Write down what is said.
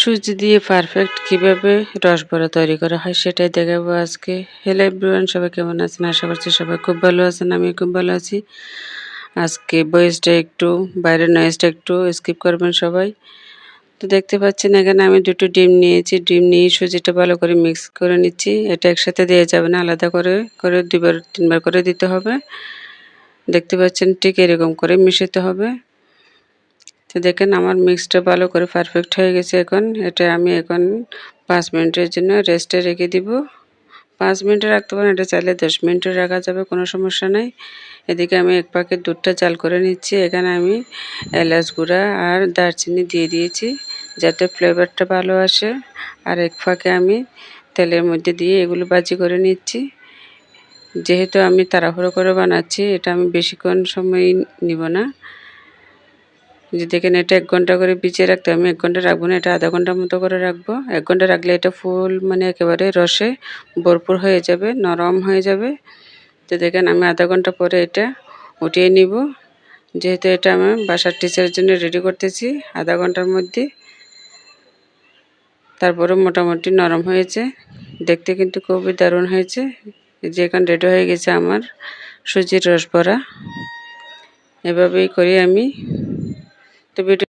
সুজি দিয়ে পারফেক্ট কীভাবে রসবড়া তৈরি করা হয় সেটাই দেখাবো আজকে। হ্যালো এভরিওয়ান সবাই কেমন আছেন? আশা করছি সবাই খুব ভালো আছেন আমি খুব ভালো আছি। আজকে বয়েসটা একটু, বাইরের নয়েজটা একটু স্কিপ করবেন সবাই। তো দেখতে পাচ্ছেন এখানে আমি দুটো ডিম নিয়েছি, ডিম নিয়ে সুজিটা ভালো করে মিক্স করে নিচ্ছি। এটা একসাথে দেওয়া যাবে না, আলাদা করে করে দুবার তিনবার করে দিতে হবে। দেখতে পাচ্ছেন ঠিক এরকম করে মিশাতে হবে। তো দেখেন আমার মিক্সটা ভালো করে পারফেক্ট হয়ে গেছে এখন। এটা আমি এখন পাঁচ মিনিটের জন্য রেস্টে রেখে দিব। পাঁচ মিনিটে রাখতে পারেন, এটা চাইলে দশ মিনিটে রাখা যাবে, কোনো সমস্যা নেই। এদিকে আমি এক প্যাকেট দুধটা চাল করে নিচ্ছি। এখানে আমি এলাচ গুঁড়া আর দারচিনি দিয়ে দিয়েছি, যাতে ফ্লেভারটা ভালো আসে। আর এক ফাঁকে আমি তেলের মধ্যে দিয়ে এগুলো বাজি করে নিচ্ছি। যেহেতু আমি তাড়াহুড়ো করে বানাচ্ছি, এটা আমি বেশিক্ষণ সময় নিব না। যে দেখেন এটা এক ঘণ্টা করে ভিজিয়ে রাখতে আমি এক ঘণ্টা রাখব না, এটা আধা ঘণ্টার মতো করে রাখব। এক ঘণ্টা রাখলে এটা ফুল মানে একেবারে রসে ভরপুর হয়ে যাবে, নরম হয়ে যাবে। তো দেখেন, আমি আধা ঘণ্টা পরে এটা উঠিয়ে নিব। যেহেতু এটা আমি বাসার টিচারের জন্য রেডি করতেছি, আধা ঘণ্টার মধ্যে। তারপরে মোটামুটি নরম হয়েছে। দেখতে কিন্তু খুবই দারুণ হয়েছে। যে এখন রেডি হয়ে গেছে আমার সুজির রস ভরা। এভাবেই করি আমি। তো ভিডিও